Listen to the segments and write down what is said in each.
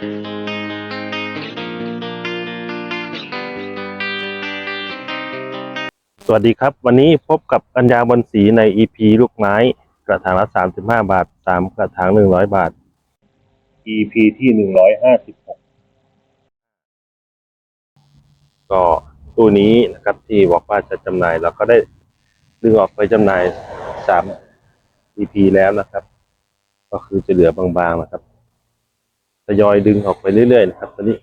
สวัสดีครับ วันนี้พบกับกัญญาบนสีใน EP ลูกไม้ กระถางละ 35 บาท 3 กระถาง 100 บาท EP ที่ 156 ก็ตู้นี้นะครับที่บอกว่าจะจำหน่ายเราก็ได้ดึงออกไปจำหน่าย 3 EP แล้วนะครับ ก็คือจะเหลือบางๆนะครับท ยอยดึงออกไปเรื่อยๆนะครับตอนนี้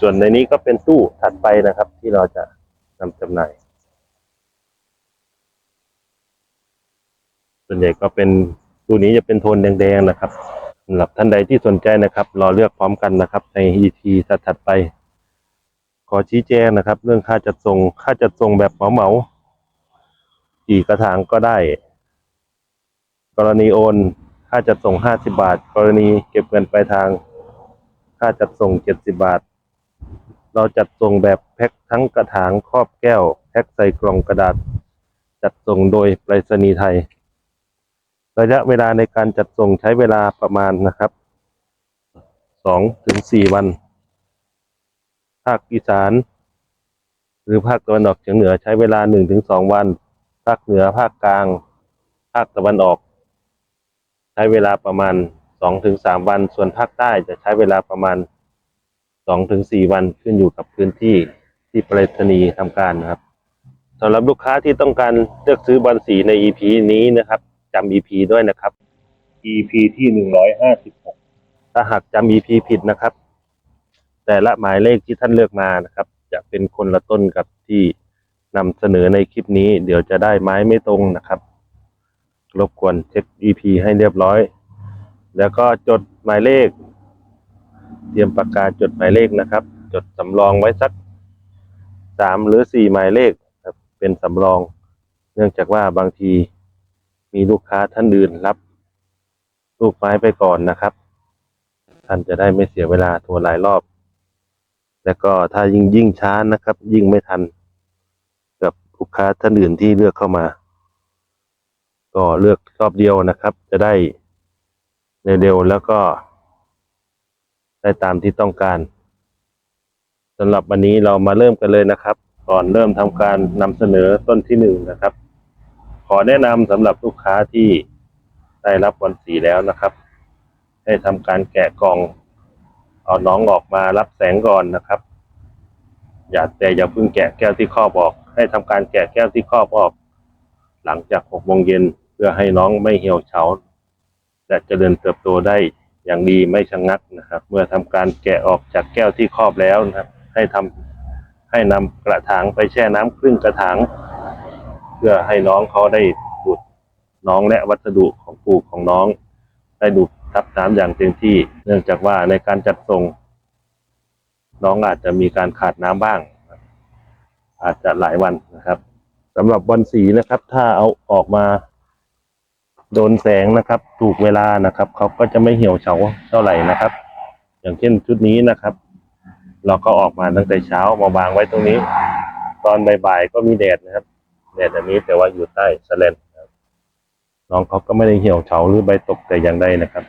ส่วนในนี้ก็เป็นตู้ถัดไปนะครับ ที่เราจะนำจำหน่ายส่วนใหญ่ก็เป็นตู้นี้จะเป็นโทนแดงๆนะครับสำหรับท่านใดที่สนใจนะครับ รอเลือกพร้อมกันนะครับ ใน EP ถัดไป ขอชี้แจงนะครับ เรื่องค่าจัดส่งค่าจัดส่งแบบเหมาๆกี่กระถางก็ได้ กรณีโอน ค่าจัดส่ง 50 บาท กรณีเก็บเงินปลายทาง ค่าจัดส่ง 70 บาท เราจัดส่งแบบแพ็คทั้งกระถางครอบแก้ว แพ็คใส่กล่องกระดาษ จัดส่งโดยไปรษณีย์ไทย ระยะเวลาในการจัดส่งใช้เวลาประมาณนะครับสองถึงสี่วัน ภาคอีสาน หรือภาคตะวันออกเฉียงเหนือใช้เวลาหนึ่งถึงสองวัน ภาคเหนือภาคกลาง ภาคตะวันออก ใช้เวลาประมาณ สองถึงสามวัน ส่วนภาคใต้จะใช้เวลาประมาณสองถึงสี่วันขึ้นอยู่กับพื้นที่ที่ไปรษณีย์ทำการนะครับสำหรับลูกค้าที่ต้องการเลือกซื้อบอลสีใน EP นี้นะครับจำ EP ด้วยนะครับ EP ที่หนึ่งร้อยห้าสิบหกถ้าหากจำ EP ผิดนะครับ แต่ละหมายเลขที่ท่านเลือกมานะครับ จะเป็นคนละต้นกับที่นำเสนอในคลิปนี้ เดี๋ยวจะได้ไม้ไม่ตรงนะครับ รบกวนเช็ค EP ให้เรียบร้อย แล้วก็จดหมายเลข เตรียมปากกาจดหมายเลขนะครับ จดสำรองไว้สักสามหรือสี่หมายเลขครับเป็นสำรอง เนื่องจากว่าบางทีมีลูกค้าท่านอื่นรับ ลูกไม้ไปก่อนนะครับ ท่านจะได้ไม่เสียเวลาโทรหลายรอบ แล้วก็ถ้ายิ่งยิ่งช้านะครับ ยิ่งไม่ทัน กับลูกค้าท่านอื่นที่เลือกเข้ามา ก็เลือกรอบเดียวนะครับ จะได้ เร็วๆแล้วก็ ได้ตามที่ต้องการสำหรับวันนี้เรามาเริ่มกันเลยนะครับ ก่อนเริ่มทำการนำเสนอต้นที่หนึ่งนะครับ ขอแนะนำสำหรับลูกค้าที่ได้รับบอลสีแล้วนะครับ ให้ทำการแกะกล่องเอาน้องออกมารับแสงก่อนนะครับ อย่าแต่อย่าเพิ่งแกะแก้วที่ครอบออก ให้ทำการแกะแก้วที่ครอบออก หลังจากหกโมงเย็นเพื่อให้น้องไม่เหี่ยวเฉา และเจริญเติบโตได้อย่างดีไม่ชะงงักนะครับ เมื่อทำการแกะออกจากแก้วที่ครอบแล้วนะครับ ให้ทำให้นำกระถางไปแช่น้ำครึ่งกระถางเพื่อให้น้องเขาได้ดูดน้องและวัสดุของปลูกของน้อง ได้ดูดทับน้ำอย่างเต็มที่ เนื่องจากว่าในการจัดส่ง น้องอาจจะมีการขาดน้ำบ้าง อาจจะหลายวันนะครับสำหรับบอลสีนะครับ ถ้าเอาออกมา โดนแสงนะครับ ถูกเวลานะครับเขาก็จะไม่เหี่ยวเฉาเท่าไหร่นะครับ อย่างเช่นชุดนี้นะครับ เราก็ออกมาตั้งแต่เช้ามาวางไว้ตรงนี้ ตอนบ่ายๆก็มีแดดนะครับแดดอันนี้แต่ว่าอยู่ใต้สแลนนะครับน้องเขาก็ไม่ได้เหี่ยวเฉาหรือใบตกแต่อย่างใดนะครับ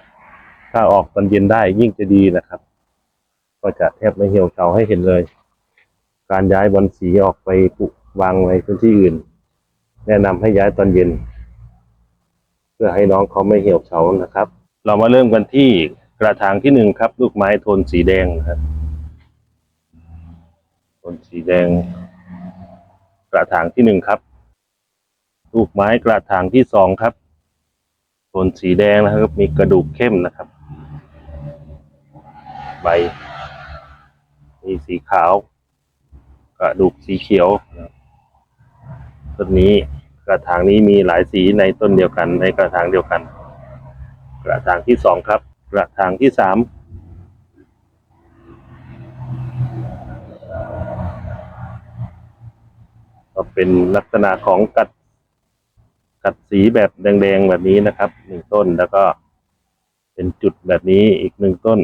ถ้าออกตอนเย็นได้ยิ่งจะดีนะครับ ก็จะแทบไม่เหี่ยวเฉาให้เห็นเลย การย้ายบอลสีออกไปปลูกวางในพื้นที่อื่น แนะนำให้ย้ายตอนเย็น พื่อให้น้องเขาไม่เหี่ยวเฉานะครับ เรามาเริ่มกันที่กระถางที่หนึ่งครับ ลูกไม้โทนสีแดงครับโทนสีแดง กระถางที่หนึ่งครับ ลูกไม้กระถางที่สองครับโทนสีแดงนะครับ มีกระดูกเข้มนะครับ ใบ มีสีขาว กระดูกสีเขียวต้นนี้ กระถางนี้มีหลายสีในต้นเดียวกัน ในกระถางเดียวกัน กระถางที่สองครับ กระถางที่สามก็เป็นลักษณะของกัดกัดสีแบบแดงๆแบบนี้นะครับหนึ่งต้นแล้วก็เป็นจุดแบบนี้อีกหนึ่งต้น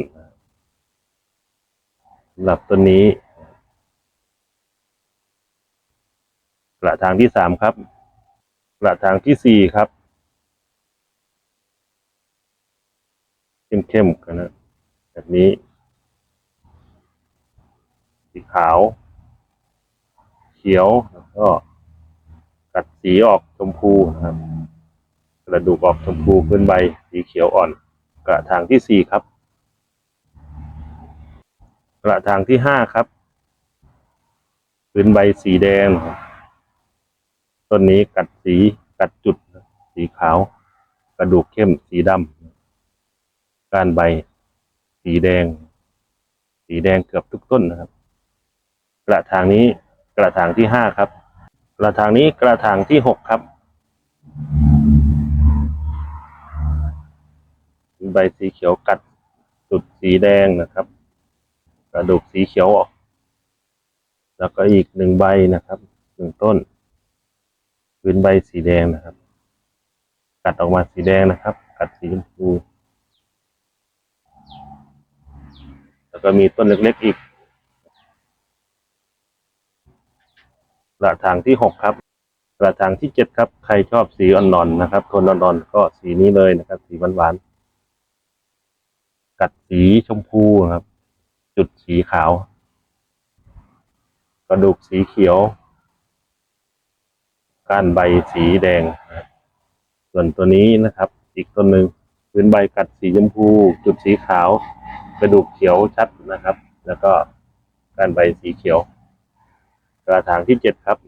สำหรับต้นนี้กระถางที่สามครับ กระถางที่สี่ครับ เข้มๆกันนะแบบนี้ สีขาว เขียวแล้วก็กัดสีออกชมพูนะครับกระดูกออกชมพูพื้นใบ สีเขียวอ่อนกระถางที่สี่ครับ กระถางที่ห้าครับ พื้นใบสีแดงครับ ต้นนี้กัดสีกัดจุด สีขาว กระดูกเข้มสีดำก้านใบ สีแดง สีแดงเกือบทุกต้นนะครับ กระถางนี้กระถางที่ห้าครับ กระถางนี้กระถางที่หกครับ ใบสีเขียวกัดจุดสีแดงนะครับ กระดูกสีเขียวออก แล้วก็อีกหนึ่งใบนะครับหนึ่งต้น พื้นใบสีแดงนะครับ กัดออกมาสีแดงนะครับ กัดสีชมพูแล้วก็มีต้นเล็กๆอีกกระถางที่หกครับกระถางที่เจ็ดครับ ใครชอบสีอ่อนๆนะครับโทนอ่อนๆก็สีนี้เลยนะครับ สีหวานๆกัดสีชมพูครับ จุดสีขาว กระดูกสีเขียว ก้านใบสีแดง ส่วนตัวนี้นะครับ อีกต้นหนึ่งพื้นใบกัดสีชมพู จุดสีขาว กระดูกเขียวชัดนะครับ แล้วก็ก้านใบสีเขียว กระถางที่เจ็ดครับ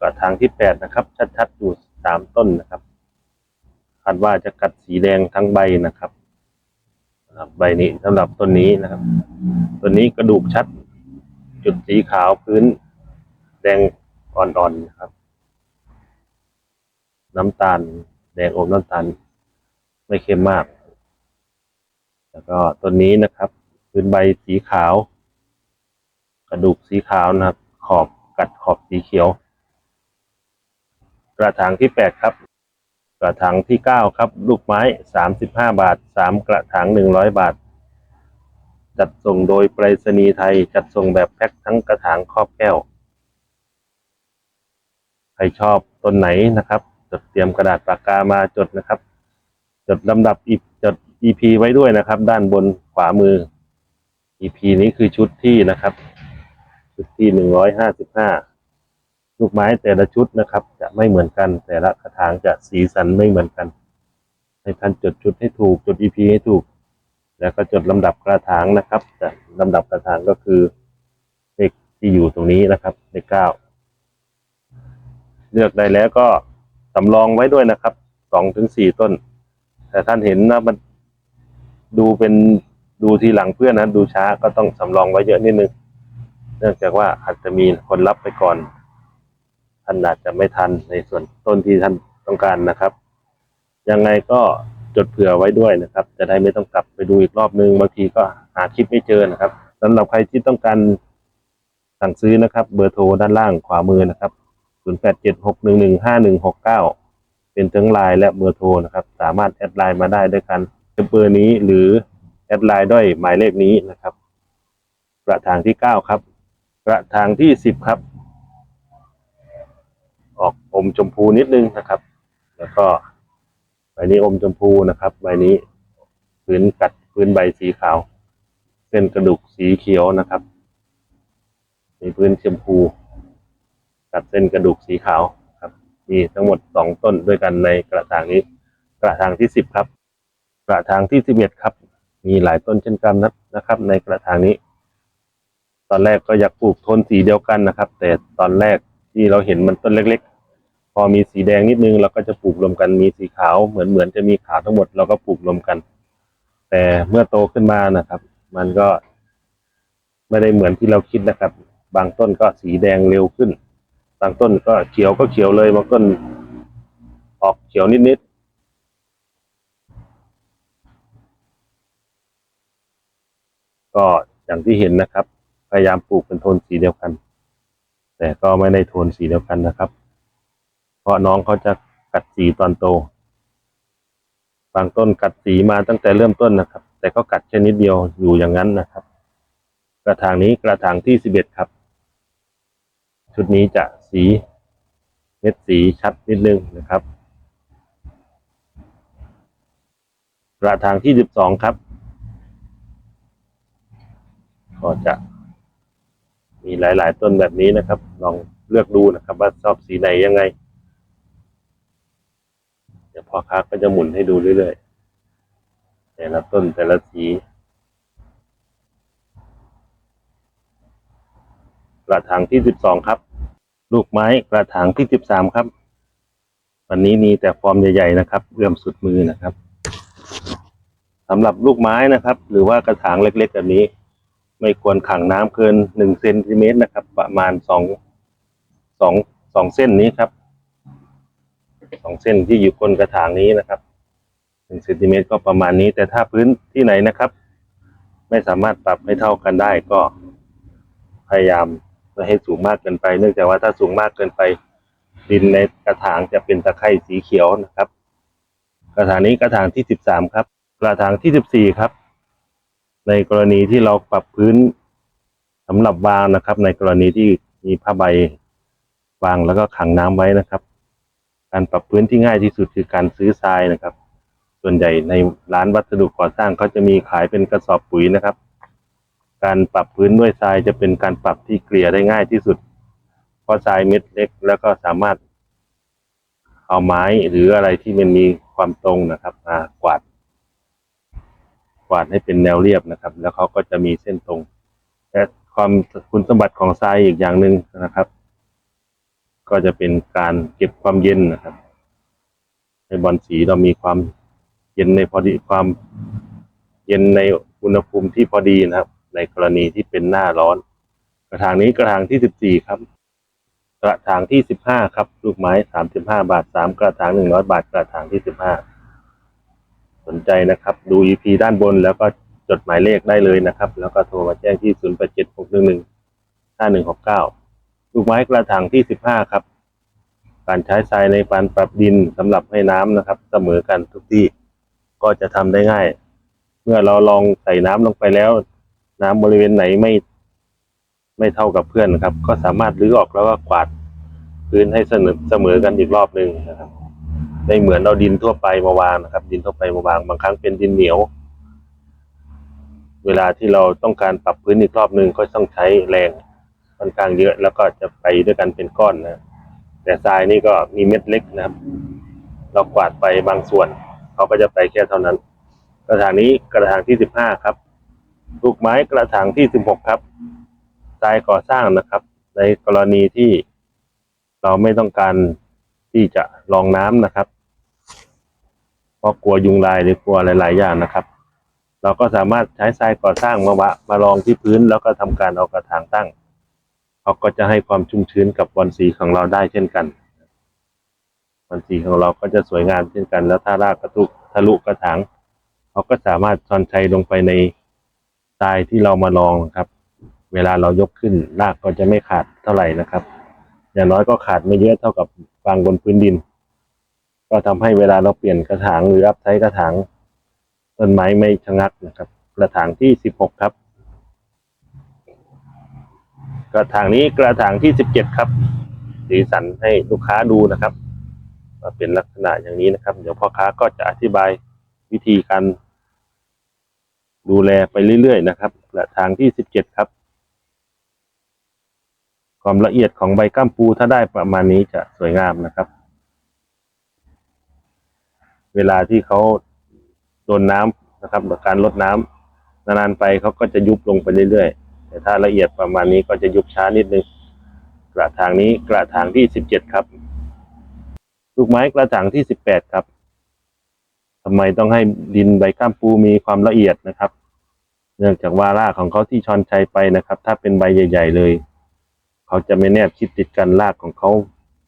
กระถางที่แปดนะครับ ชัดๆอยู่สามต้นนะครับคาดว่าจะกัดสีแดงทั้งใบนะครับสำหรับใบนี้สำหรับต้นนี้นะครับต้นนี้กระดูกชัด จุดสีขาวพื้นแดงอ่อนๆนะครับ น้ำตาล แดงอมน้ำตาล ไม่เค็มมาก แล้วก็ต้นนี้นะครับพื้นใบสีขาว กระดูกสีขาวนะครับ ขอบกัดขอบสีเขียว กระถางที่แปดครับกระถางที่เก้าครับ ลูกไม้สามสิบห้าบาทสามกระถางหนึ่งร้อยบาท จัดส่งโดยไปรษณีย์ไทย จัดส่งแบบแพ็คทั้งกระถางครอบแก้ว ใครชอบต้นไหนนะครับ จดเตรียมกระดาษปากกามาจดนะครับ จดลำดับอีจด EP ไว้ด้วยนะครับ ด้านบนขวามือ EP นี้คือชุดที่นะครับ ชุดที่หนึ่งร้อยห้าสิบห้าลูกไม้แต่ละชุดนะครับ จะไม่เหมือนกัน แต่ละกระถางจะสีสันไม่เหมือนกัน ให้ท่านจดชุดให้ถูกจด EP ให้ถูก แล้วก็จดลำดับกระถางนะครับจะลำดับกระถางก็คือเลขที่อยู่ตรงนี้นะครับเลขเก้าเลือกได้แล้วก็ สำรองไว้ด้วยนะครับสองถึงสี่ต้น แต่ท่านเห็นนะมันดูเป็นดูทีหลังเพื่อนนะดูช้าก็ต้องสำรองไว้เยอะนิดนึง เนื่องจากว่าอาจจะมีคนรับไปก่อนท่านอาจจะไม่ทันในส่วนต้นที่ท่านต้องการนะครับ ยังไงก็จดเผื่อไว้ด้วยนะครับ จะได้ไม่ต้องกลับไปดูอีกรอบนึงบางทีก็หาคลิปไม่เจอนะครับสำหรับใครที่ต้องการสั่งซื้อนะครับ เบอร์โทรด้านล่างขวามือนะครับ 0876115169 เป็นทั้งไลน์และเบอร์โทรนะครับ สามารถแอดไลน์มาได้ด้วยกันเบอร์นี้หรือแอดไลน์ด้วยหมายเลขนี้นะครับกระถางที่เก้าครับ กระถางที่สิบครับ ออกอมชมพูนิดนึงนะครับ แล้วก็ใบนี้อมชมพูนะครับใบนี้พื้นกัดพื้นใบสีขาว เส้นกระดูกสีเขียวนะครับ มีพื้นชมพู ตัดเส้นกระดูกสีขาวครับ มีทั้งหมดสองต้นด้วยกันในกระถางนี้ กระถางที่สิบครับ กระถางที่สิบเอ็ดครับ มีหลายต้นเช่นกันนะนะครับ ในกระถางนี้ ตอนแรกก็อยากปลูกโทนสีเดียวกันนะครับ แต่ตอนแรกที่เราเห็นมันต้นเล็ก ๆ พอมีสีแดงนิดนึงเราก็จะปลูกรวมกันมีสีขาวเหมือนเหมือนจะมีขาวทั้งหมดเราก็ปลูกรวมกัน แต่เมื่อโตขึ้นมานะครับ มันก็ไม่ได้เหมือนที่เราคิดนะครับ บางต้นก็สีแดงเร็วขึ้น บางต้นก็เขียวก็เขียวเลยบางต้นออกเขียวนิดๆก็อย่างที่เห็นนะครับ พยายามปลูกเป็นโทนสีเดียวกัน แต่ก็ไม่ได้โทนสีเดียวกันนะครับ เพราะน้องเขาจะกัดสีตอนโต บางต้นกัดสีมาตั้งแต่เริ่มต้นนะครับ แต่ก็กัดแค่นิดเดียวอยู่อย่างนั้นนะครับ กระถางนี้กระถางที่สิบเอ็ดครับ ชุดนี้จะ สีเม็ดสีชัดนิดนึงนะครับระถางที่สิบสองครับ ก็จะมีหลาย ๆ ต้นแบบนี้นะครับ ลองเลือกดูนะครับ ว่าชอบสีไหนยังไง เดี๋ยวพ่อค้าก็จะหมุนให้ดูเรื่อยๆ แต่ละต้นแต่ละสีระถางที่สิบสองครับ ลูกไม้กระถางที่สิบสามครับ วันนี้มีแต่ฟอร์มใหญ่ ๆ นะครับเอื้อมสุดมือนะครับสำหรับลูกไม้นะครับ หรือว่ากระถางเล็กๆแบบนี้ ไม่ควรขังน้ำเกินหนึ่งเซนติเมตรนะครับ ประมาณสองสองสองเส้นนี้ครับสองเส้นที่อยู่บนกระถางนี้นะครับหนึ่งเซนติเมตรก็ประมาณนี้ แต่ถ้าพื้นที่ไหนนะครับ ไม่สามารถปรับให้เท่ากันได้ก็พยายาม ไม่ให้สูงมากเกินไป เนื่องจากว่าถ้าสูงมากเกินไป ดินในกระถางจะเป็นตะไคร่สีเขียวนะครับ กระถางนี้กระถางที่สิบสามครับ กระถางที่สิบสี่ครับ ในกรณีที่เราปรับพื้นสำหรับวางนะครับ ในกรณีที่มีผ้าใบวางแล้วก็ขังน้ำไว้นะครับ การปรับพื้นที่ง่ายที่สุดคือการซื้อทรายนะครับ ส่วนใหญ่ในร้านวัสดุก่อสร้างเขาจะมีขายเป็นกระสอบปุ๋ยนะครับ การปรับพื้นด้วยทรายจะเป็นการปรับที่เกลี่ยได้ง่ายที่สุด เพราะทรายเม็ดเล็กแล้วก็สามารถ เอาไม้หรืออะไรที่มันมีความตรงนะครับมากวาด กวาดให้เป็นแนวเรียบนะครับ แล้วเขาก็จะมีเส้นตรงและความคุณสมบัติของทรายอีกอย่างหนึ่งนะครับ ก็จะเป็นการเก็บความเย็นนะครับในบอลสีเรามีความเย็นในพอดีความเย็นในอุณหภูมิที่พอดีนะครับ ในกรณีที่เป็นหน้าร้อน กระถางนี้กระถางที่สิบสี่ครับ กระถางที่สิบห้าครับ ลูกไม้สามสิบห้าบาทสามกระถางหนึ่งร้อยบาท กระถางที่สิบห้าสนใจนะครับ ดู EP ด้านบนแล้วก็จดหมายเลขได้เลยนะครับ แล้วก็โทรมาแจ้งที่ศูนย์แปดเจ็ดหกหนึ่งหนึ่งห้าหนึ่งหกเก้าลูกไม้กระถางที่สิบห้าครับ การใช้ทรายในการปรับดินสำหรับให้น้ำนะครับ เสมอกันทุกที่ก็จะทำได้ง่าย เมื่อเราลองใส่น้ำลงไปแล้ว น้ำบริเวณไหนไม่ไม่เท่ากับเพื่อนนะครับ ก็สามารถรื้อออกแล้วก็กวาดพื้นให้เสมอเสมอกันอีกรอบหนึ่งนะครับไม่เหมือนเราดินทั่วไปมาวางนะครับ ดินทั่วไปมาวางบางครั้งเป็นดินเหนียว เวลาที่เราต้องการปรับพื้นอีกรอบหนึ่งก็ต้องใช้แรงค่อนข้างเยอะ แล้วก็จะไปด้วยกันเป็นก้อนนะแต่ทรายนี่ก็มีเม็ดเล็กนะครับ เรากวาดไปบางส่วนเขาก็จะไปแค่เท่านั้น กระถางนี้กระถางที่สิบห้าครับ ลูกไม้กระถางที่สิบหกครับทรายก่อสร้างนะครับ ในกรณีที่เราไม่ต้องการที่จะรองน้ำนะครับ เพราะกลัวยุงลายหรือกลัวหลายๆอย่างนะครับ เราก็สามารถใช้ทรายก่อสร้างมาวะมารองที่พื้นแล้วก็ทำการเอากระถางตั้งเขาก็จะให้ความชุ่มชื้นกับบอลสีของเราได้เช่นกันบอลสีของเราก็จะสวยงามเช่นกัน แล้วถ้ารากกระตุกทะลุกระถางเขาก็สามารถซอนชัยลงไปใน ทรายที่เรามาลองนะครับ เวลาเรายกขึ้นรากก็จะไม่ขาดเท่าไหร่นะครับ อย่างน้อยก็ขาดไม่เยอะเท่ากับวางบนพื้นดิน ก็ทำให้เวลาเราเปลี่ยนกระถางหรืออัพไซต์กระถางต้นไม้ไม่ชะงักนะครับ กระถางที่สิบหกครับ กระถางนี้กระถางที่สิบเจ็ดครับ สีสันให้ลูกค้าดูนะครับเป็นลักษณะอย่างนี้นะครับ เดี๋ยวพ่อค้าก็จะอธิบายวิธีการ ดูแลไปเรื่อยๆนะครับกระถางที่สิบเจ็ดครับ ความละเอียดของใบก้ามปูถ้าได้ประมาณนี้จะสวยงามนะครับ เวลาที่เขาโดนน้ำนะครับการลดน้ำนานๆไปเขาก็จะยุบลงไปเรื่อยๆ แต่ถ้าละเอียดประมาณนี้ก็จะยุบช้านิดนึง กระถางนี้กระถางที่สิบเจ็ดครับลูกไม้กระถางที่สิบแปดครับ ทำไมต้องให้ดินใบก้ามปูมีความละเอียดนะครับ เนื่องจากว่ารากของเขาที่ชอนชัยไปนะครับ ถ้าเป็นใบใหญ่ ๆ เลย เขาจะไม่แนบชิดติดกันรากของเขา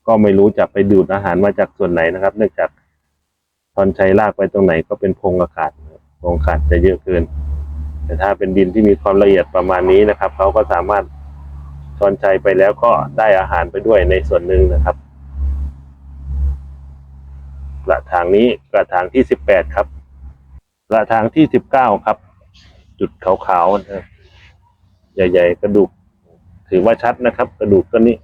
ก็ไม่รู้จะไปดูดอาหารมาจากส่วนไหนนะครับ เนื่องจากชอนชัยรากไปตรงไหนก็เป็นพงอากาศพงอากาศจะเยอะเกิน แต่ถ้าเป็นดินที่มีความละเอียดประมาณนี้นะครับเขาก็สามารถชอนชัยไปแล้วก็ได้อาหารไปด้วยในส่วนหนึ่งนะครับ กระถางนี้กระถางที่สิบแปดครับ กระถางที่สิบเก้าครับ จุดขาวๆนะครับใหญ่ ๆ กระดูก ถือว่าชัดนะครับ กระดูกต้นนี้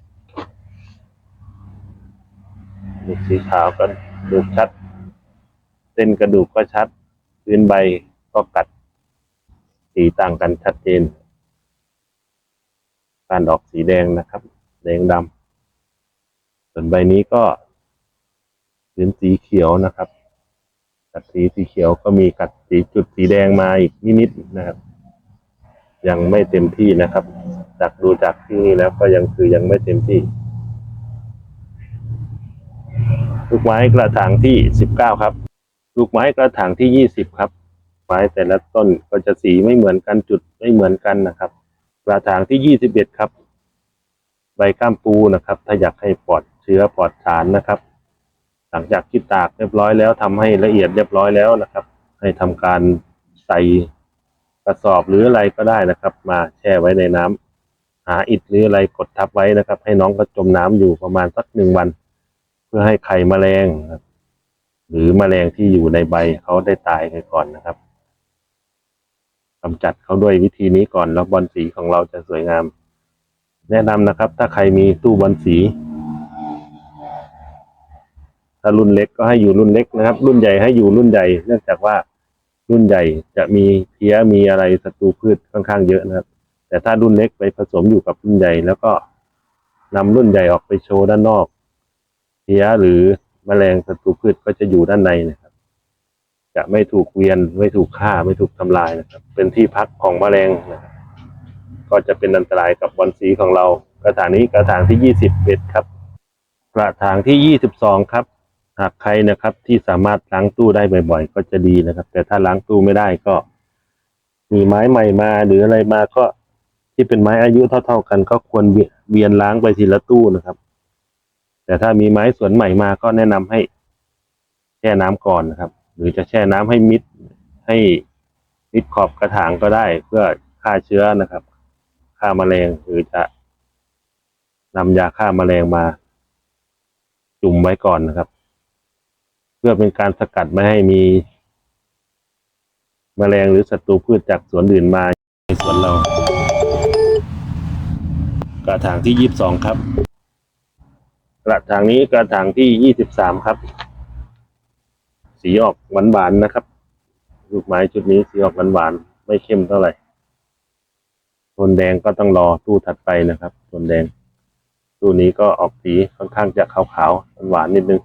ดูสีขาวกระดูกชัด เส้นกระดูกก็ชัดพื้นใบก็กัด สีต่างกันชัดเจนกานดอกสีแดงนะครับ แดงดำส่วนใบนี้ก็ เป็นสีเขียวนะครับ กัดสีสีเขียวก็มีกัดสีจุดสีแดงมาอีกนิดๆนะครับ ยังไม่เต็มที่นะครับ จากดูจากที่นี่แล้วก็ยังคือยังไม่เต็มที่ลูกไม้กระถางที่สิบเก้าครับ ลูกไม้กระถางที่ยี่สิบครับ ไม้แต่ละต้นก็จะสีไม่เหมือนกันจุดไม่เหมือนกันนะครับ กระถางที่ยี่สิบเอ็ดครับ ใบก้ามปูนะครับ ถ้าอยากให้ปลอดเชื้อปลอดสารนะครับ หลังจากที่ตากเรียบร้อยแล้วทำให้ละเอียดเรียบร้อยแล้วนะครับ ให้ทำการใส่กระสอบหรืออะไรก็ได้นะครับ มาแช่ไว้ในน้ำหาอิฐหรืออะไรกดทับไว้นะครับ ให้น้องก็จมน้ำอยู่ประมาณสักหนึ่งวัน เพื่อให้ไข่แมลงหรือแมลงที่อยู่ในใบเขาได้ตายไปก่อนนะครับกำจัดเขาด้วยวิธีนี้ก่อนแล้วบอลสีของเราจะสวยงาม แนะนำนะครับ ถ้าใครมีตู้บอลสี ถ้ารุ่นเล็กก็ให้อยู่รุ่นเล็กนะครับ รุ่นใหญ่ให้อยู่รุ่นใหญ่ เนื่องจากว่ารุ่นใหญ่จะมีเพี้ยมีอะไรศัตรูพืชค่อนข้างเยอะนะครับ แต่ถ้ารุ่นเล็กไปผสมอยู่กับรุ่นใหญ่ แล้วก็นำรุ่นใหญ่ออกไปโชว์ด้านนอก เพี้ยหรือแมลงศัตรูพืชก็จะอยู่ด้านในนะครับ จะไม่ถูกเวียนไม่ถูกฆ่าไม่ถูกทำลายนะครับ เป็นที่พักของแมลงนะครับก็จะเป็นอันตรายกับบอลสีของเรา กระถางนี้กระถางที่ยี่สิบเอ็ดครับ กระถางที่ยี่สิบสองครับ หากใครนะครับที่สามารถล้างตู้ได้บ่อย ๆ ก็จะดีนะครับ แต่ถ้าล้างตู้ไม่ได้ก็ มีไม้ใหม่มาหรืออะไรมาก็ที่เป็นไม้อายุเท่า ๆกัน ก็ควรเวียนล้างไปทีละตู้นะครับ แต่ถ้ามีไม้สวนใหม่มาก็แนะนำให้ แช่น้ำก่อนนะครับ หรือจะแช่น้ำให้มิดให้มิดขอบกระถางก็ได้ เพื่อฆ่าเชื้อนะครับฆ่าแมลงหรือจะนำยาฆ่าแมลงมา จุ่มไว้ก่อนนะครับ เพื่อเป็นการสกัดไม่ให้มีแมลงหรือศัตรูพืชจากสวนอื่นมาในสวนเรา กระถางที่ยี่สิบสองครับ กระถางนี้กระถางที่ยี่สิบสามครับ สีออกหวานหวานนะครับ ลูกไม้ชุดนี้สีออกหวานหวานไม่เข้มเท่าไหร่โทนแดงก็ต้องรอตู้ถัดไปนะครับโทนแดง ตู้นี้ก็ออกสีค่อนข้างจะขาวๆหวานนิดนึง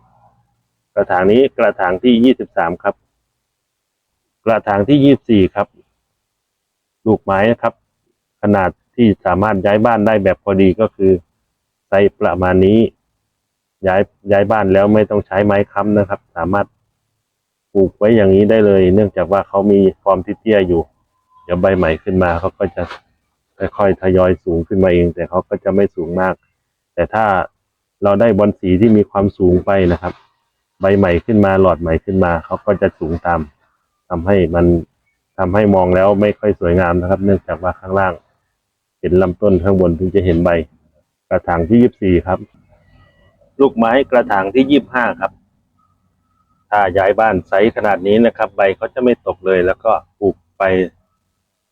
กระถางนี้กระถางที่ยี่สิบสามครับ กระถางที่ยี่สิบสี่ครับ ลูกไม้นะครับ ขนาดที่สามารถย้ายบ้านได้แบบพอดีก็คือไซส์ประมาณนี้ ย้ายย้ายบ้านแล้วไม่ต้องใช้ไม้ค้ำนะครับ สามารถปลูกไว้อย่างนี้ได้เลย เนื่องจากว่าเขามีความที่เตี้ยอยู่ เดี๋ยวใบใหม่ขึ้นมาเขาก็จะค่อยๆทยอยสูงขึ้นมาเอง แต่เขาก็จะไม่สูงมาก แต่ถ้าเราได้บอลสีที่มีความสูงไปนะครับ ใบใหม่ขึ้นมาหลอดใหม่ขึ้นมาเขาก็จะสูงตามทำให้มันทำให้มองแล้วไม่ค่อยสวยงามนะครับ เนื่องจากว่าข้างล่าง เห็นลำต้นข้างบนถึงจะเห็นใบ กระถางที่ยี่สิบสี่ครับ ลูกไม้กระถางที่ยี่สิบห้าครับ ถ้าย้ายบ้านไซส์ขนาดนี้นะครับ ใบเขาจะไม่ตกเลย แล้วก็ปลูกไป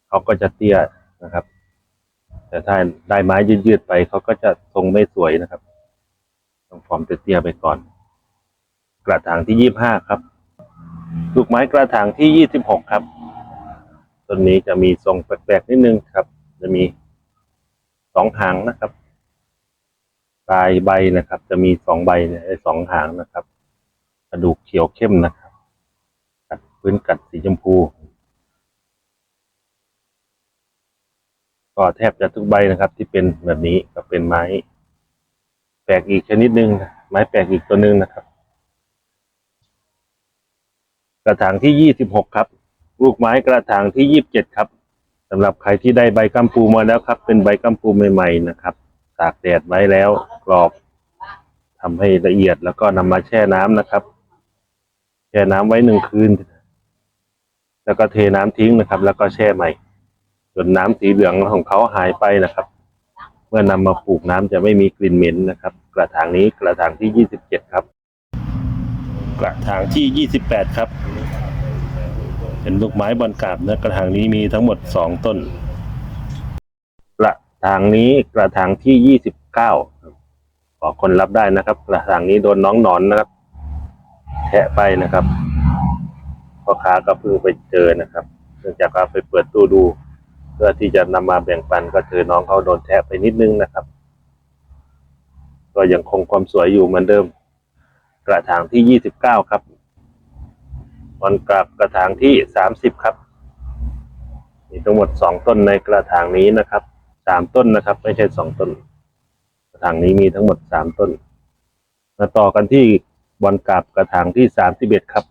เขาก็จะเตี้ยนะครับ แต่ถ้าได้ไม้ยืดๆไปเขาก็จะทรงไม่สวยนะครับ ต้องฟอร์มเตี้ยๆไปก่อน กระถางที่ยี่สิบห้าครับ ลูกไม้กระถางที่ยี่สิบหกครับต้นนี้จะมีทรงแปลกๆนิดนึงครับ จะมีสองหางนะครับปลายใบนะครับ จะมีสองใบเนี่ยสองหางนะครับ กระดูกเขียวเข้มนะครับ กัดพื้นกัดสีชมพูก็แทบจะทุกใบนะครับ ที่เป็นแบบนี้ก็เป็นไม้ แปลกอีกชนิดหนึ่งไม้แปลกอีกตัวหนึ่งนะครับ กระถางที่ยี่สิบหกครับ ลูกไม้กระถางที่ยี่สิบเจ็ดครับสำหรับใครที่ได้ใบกัมปูมาแล้วครับ เป็นใบกัมปูใหม่ๆนะครับ ตากแดดไว้แล้วกรอบทำให้ละเอียดแล้วก็นำมาแช่น้ำนะครับ แช่น้ำไว้หนึ่งคืน แล้วก็เทน้ำทิ้งนะครับ แล้วก็แช่ใหม่จนน้ำสีเหลืองของเขาหายไปนะครับ เมื่อนำมาปลูกน้ำจะไม่มีกลิ่นเหม็นนะครับ กระถางนี้กระถางที่ยี่สิบเจ็ดครับ กระถางที่ยี่สิบแปดครับ เป็นลูกไม้บอลกราบนะกระถางนี้มีทั้งหมดสองต้น กระถางนี้กระถางที่ยี่สิบเก้าขอคนรับได้นะครับ กระถางนี้โดนน้องหนอนนะครับแทะไปนะครับพ่อค้าก็เพิ่งไปเจอนะครับเนื่องจากว่าไปเปิดตู้ดู เพื่อที่จะนำมาแบ่งปันก็คือน้องเขาโดนแทะไปนิดนึงนะครับ ก็ยังคงความสวยอยู่เหมือนเดิม กระถางที่ยี่สิบเก้าครับวันกลับกระถางที่สามสิบครับ มีทั้งหมดสองต้นในกระถางนี้นะครับสามต้นนะครับ ไม่ใช่สองต้น กระถางนี้มีทั้งหมดสามต้น มาต่อกันที่บอลกราบกระถางที่สามสิบเอ็ดครับ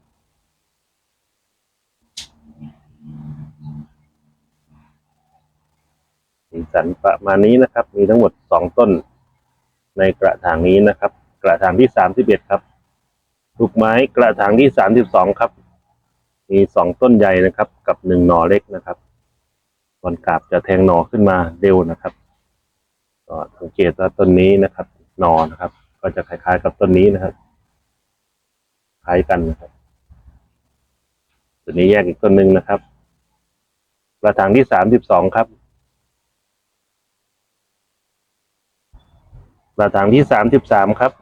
สีสันประมาณนี้นะครับ มีทั้งหมดสองต้น ในกระถางนี้นะครับ กระถางที่สามสิบเอ็ดครับ ลูกไม้กระถางที่สามสิบสองครับ มีสองต้นใหญ่นะครับ กับหนึ่งหน่อเล็กนะครับบอลกาบจะแทงหน่อขึ้นมาเร็วนะครับ ก็สังเกตว่าต้นนี้นะครับ หน่อนะครับ ก็จะคล้ายๆกับต้นนี้นะครับคล้ายกันนะครับตัวนี้แยกอีกต้นหนึ่งนะครับ กระถางที่สามสิบสองครับ กระถางที่สามสิบสามครับ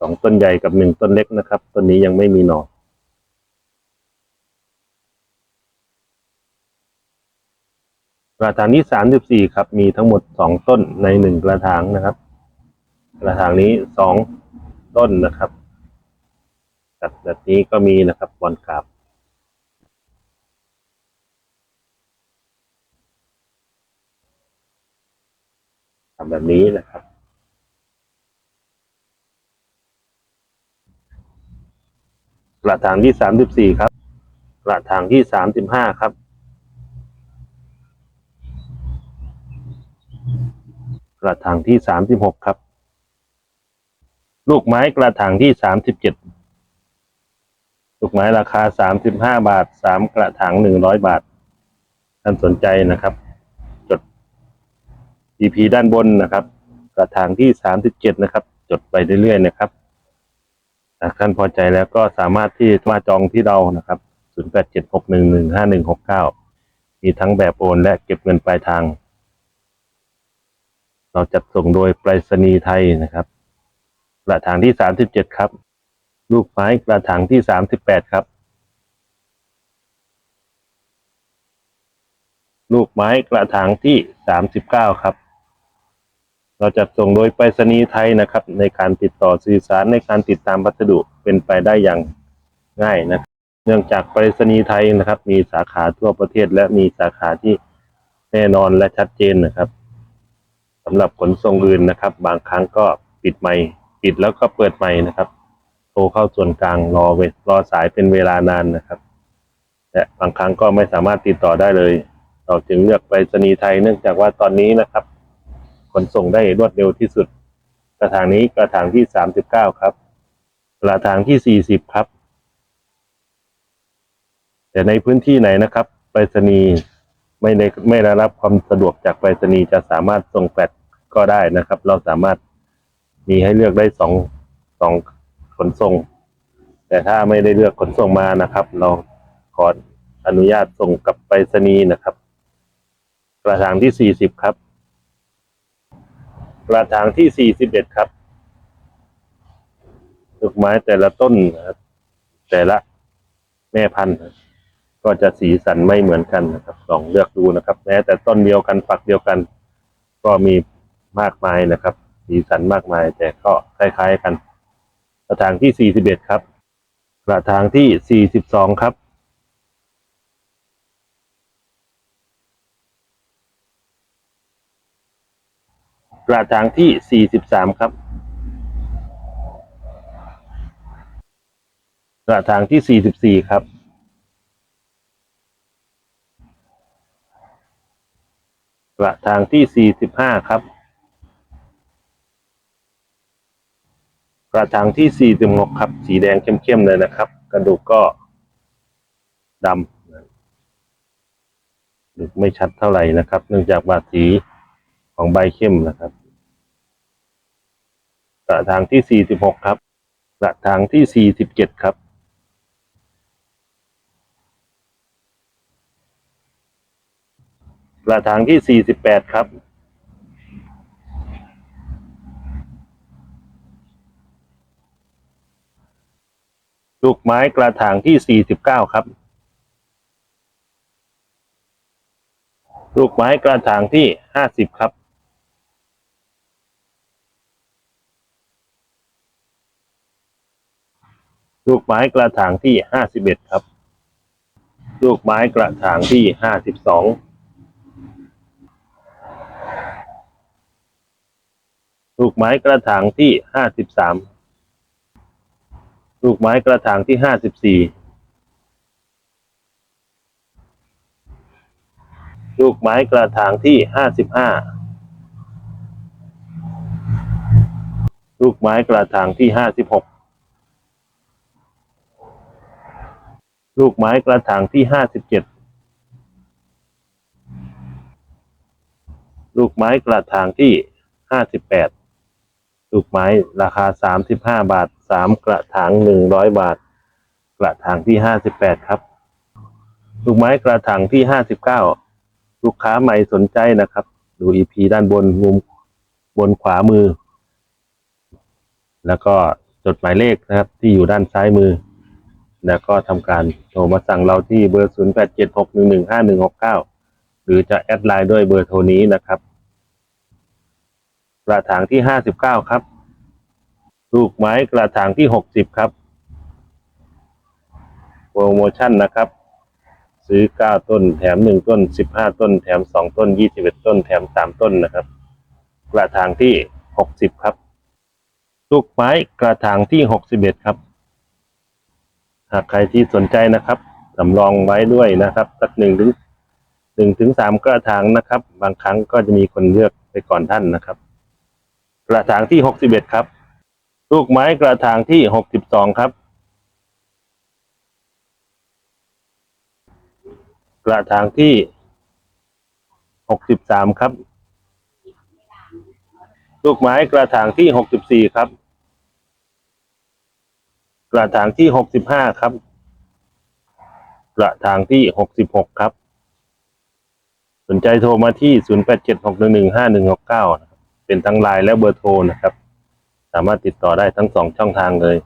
สองต้นใหญ่กับหนึ่งต้นเล็กนะครับ ต้นนี้ยังไม่มีหน่อกระถางที่สามสิบสี่ครับ มีทั้งหมดสองต้นในหนึ่งกระถางนะครับ กระถางนี้สองต้นนะครับแบบแบบนี้ก็มีนะครับบอลกราบทำแบบนี้นะครับ กระถางที่สามสิบสี่ครับกระถางที่สามสิบห้าครับกระถางที่สามสิบหกครับ ลูกไม้กระถางที่สามสิบเจ็ดลูกไม้ราคาสามสิบห้าบาทสามกระถางหนึ่งร้อยบาท ท่านสนใจนะครับ จด EP ด้านบนนะครับ กระถางที่สามสิบเจ็ดนะครับ จดไปเรื่อยๆนะครับ ถ้าท่านพอใจแล้วก็สามารถที่มาจองที่เรานะครับศูนย์แปดเจ็ดหกหนึ่งหนึ่งห้าหนึ่งหกเก้ามีทั้งแบบโอนและเก็บเงินปลายทาง เราจัดส่งโดยไปรษณีย์ไทยนะครับ กระถางที่สามสิบเจ็ดครับ ลูกไม้กระถางที่สามสิบแปดครับ ลูกไม้กระถางที่สามสิบเก้าครับ เราจัดส่งโดยไปรษณีย์ไทยนะครับ ในการติดต่อสื่อสารในการติดตามพัสดุเป็นไปได้อย่างง่ายนะเนื่องจากไปรษณีย์ไทยนะครับ มีสาขาทั่วประเทศ และมีสาขาที่แน่นอนและชัดเจนนะครับสำหรับขนส่งอื่นนะครับ บางครั้งก็ปิดไม่ปิดแล้วก็เปิดใหม่นะครับ โทรเข้าส่วนกลางรอเวรอสายเป็นเวลานานนะครับและบางครั้งก็ไม่สามารถติดต่อได้เลย เราจึงเลือกไปรษณีย์ไทย เนื่องจากว่าตอนนี้นะครับ ขนส่งได้รวดเร็วที่สุด กระถางนี้กระถางที่สามสิบเก้าครับ กระถางที่สี่สิบครับ แต่ในพื้นที่ไหนนะครับไปรษณีย์ไม่ได้ไม่ได้รับความสะดวกจากไปรษณีย์จะสามารถส่งแฟลชก็ได้นะครับ เราสามารถมีให้เลือกได้สองสองขนส่ง แต่ถ้าไม่ได้เลือกขนส่งมานะครับ เราขออนุญาตส่งกับไปรษณีย์นะครับ กระถางที่สี่สิบครับ กระถางที่ 41 ครับลูกไม้แต่ละต้นนะครับแต่ละแม่พันธุ์ก็จะสีสันไม่เหมือนกันนะครับ ลองเลือกดูนะครับ แม้แต่ต้นเดียวกันฝักเดียวกัน ก็มีมากมายนะครับ สีสันมากมาย แต่ก็คล้ายๆกัน กระถางที่ 41 ครับ กระถางที่ 42 ครับ กระถางที่ 43 ครับกระถางที่ 44 ครับกระถางที่ 45 ครับกระถางที่ 46 ครับ สีแดงเข้มๆเลยนะครับ กระดูกก็ดำดูไม่ชัดเท่าไหร่นะครับ เนื่องจากว่าสีของใบเข้มนะครับ กระถางที่46ครับ กระถางที่47ครับ กระถางที่48ครับ ลูกไม้กระถางที่49ครับ ลูกไม้กระถางที่ห้าสิบครับ ลูกไม้กระถางที่ห้าสิบเอ็ดครับ ลูกไม้กระถางที่ห้าสิบสองลูกไม้กระถางที่ห้าสิบสามลูกไม้กระถางที่ห้าสิบสี่ลูกไม้กระถางที่ห้าสิบห้าลูกไม้กระถางที่ห้าสิบหก ลูกไม้กระถางที่ห้าสิบเจ็ดลูกไม้กระถางที่ห้าสิบแปดลูกไม้ราคาสามสิบห้าบาทสามกระถางหนึ่งร้อยบาท กระถางที่ห้าสิบแปดครับ ลูกไม้กระถางที่ห้าสิบเก้าลูกค้าใหม่สนใจนะครับ ดูอีพีด้านบนมุมบนขวามือ แล้วก็จดหมายเลขนะครับที่อยู่ด้านซ้ายมือ แล้วก็ทำการโทรมาสั่งเราที่เบอร์ 0 8 7 6 1 1 5 1 6 9 หรือจะแอดไลน์ด้วยเบอร์โทรนี้นะครับกระถางที่ 59 ครับลูกไม้กระถางที่ 60 ครับ โปรโมชั่นนะครับ ซื้อ 9 ต้น แถม 1 ต้น 15 ต้น แถม 2 ต้น 21 ต้น แถม 3 ต้นนะครับ กระถางที่ 60 ครับ ลูกไม้กระถางที่ 61 ครับ หากใครที่สนใจนะครับสำรองไว้ด้วยนะครับ สักหนึ่งถึงหนึ่งถึงสามกระถางนะครับ บางครั้งก็จะมีคนเลือกไปก่อนท่านนะครับ กระถางที่61ครับ ลูกไม้กระถางที่62ครับ กระถางที่63ครับ ลูกไม้กระถางที่64ครับ กระถางที่65ครับ กระถางที่66ครับ สนใจโทรมาที่0876115169นะครับเก้าเป็นทั้งไลน์และเบอร์โทรนะครับ สามารถติดต่อได้ทั้งสองช่องทางเลย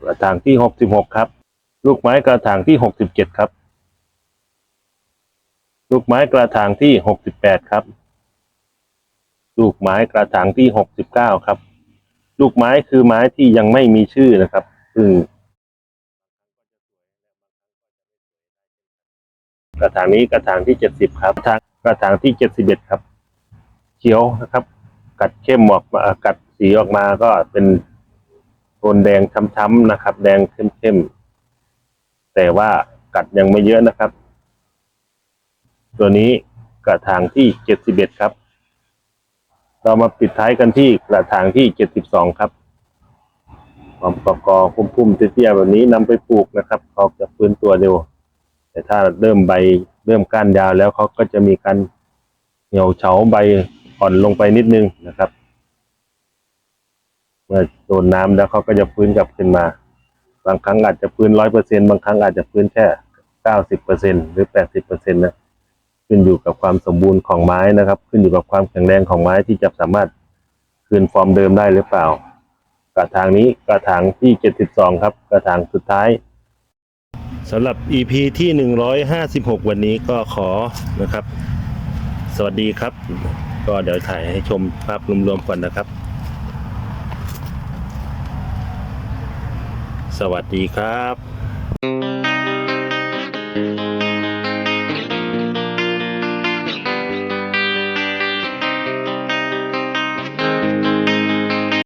กระถางที่66ครับ ลูกไม้กระถางที่67ครับ ลูกไม้กระถางที่68ครับ ลูกไม้กระถางที่69ครับ ลูกไม้คือไม้ที่ยังไม่มีชื่อนะครับซึ่งกระถางนี้กระถางที่70ครับกระถางกระถางที่71ครับ เขียวนะครับ กัดเข้มออกมากัดสีออกมาก็เป็นโทนแดงช้ำๆนะครับ แดงเข้มๆแต่ว่ากัดยังไม่เยอะนะครับ ตัวนี้กระถางที่71ครับ เรามาปิดท้ายกันที่กระถางที่72ครับความประกอพุ่มๆเตี้ยๆแบบนี้นำไปปลูกนะครับเขาจะฟื้นตัวเร็ว แต่ถ้าเริ่มใบเริ่มก้านยาวแล้วเขาก็จะมีการเหี่ยวเฉาใบอ่อนลงไปนิดนึงนะครับ เมื่อโดนน้ำแล้วเขาก็จะฟื้นกลับขึ้นมา บางครั้งอาจจะฟื้นร้อยเปอร์เซ็นบางครั้งอาจจะฟื้นแค่เก้าสิบเปอร์เซ็นหรือแปดสิบเปอร์เซ็นนะ ขึ้นอยู่กับความสมบูรณ์ของไม้นะครับ ขึ้นอยู่กับความแข็งแรงของไม้ที่จะสามารถคืนฟอร์มเดิมได้หรือเปล่า กระถางนี้กระถางที่ 72 ครับ กระถางสุดท้ายสำหรับ EP ที่ 156 วันนี้ก็ขอนะครับ สวัสดีครับ ก็เดี๋ยวถ่ายให้ชมภาพรวมๆก่อนนะครับ สวัสดีครับ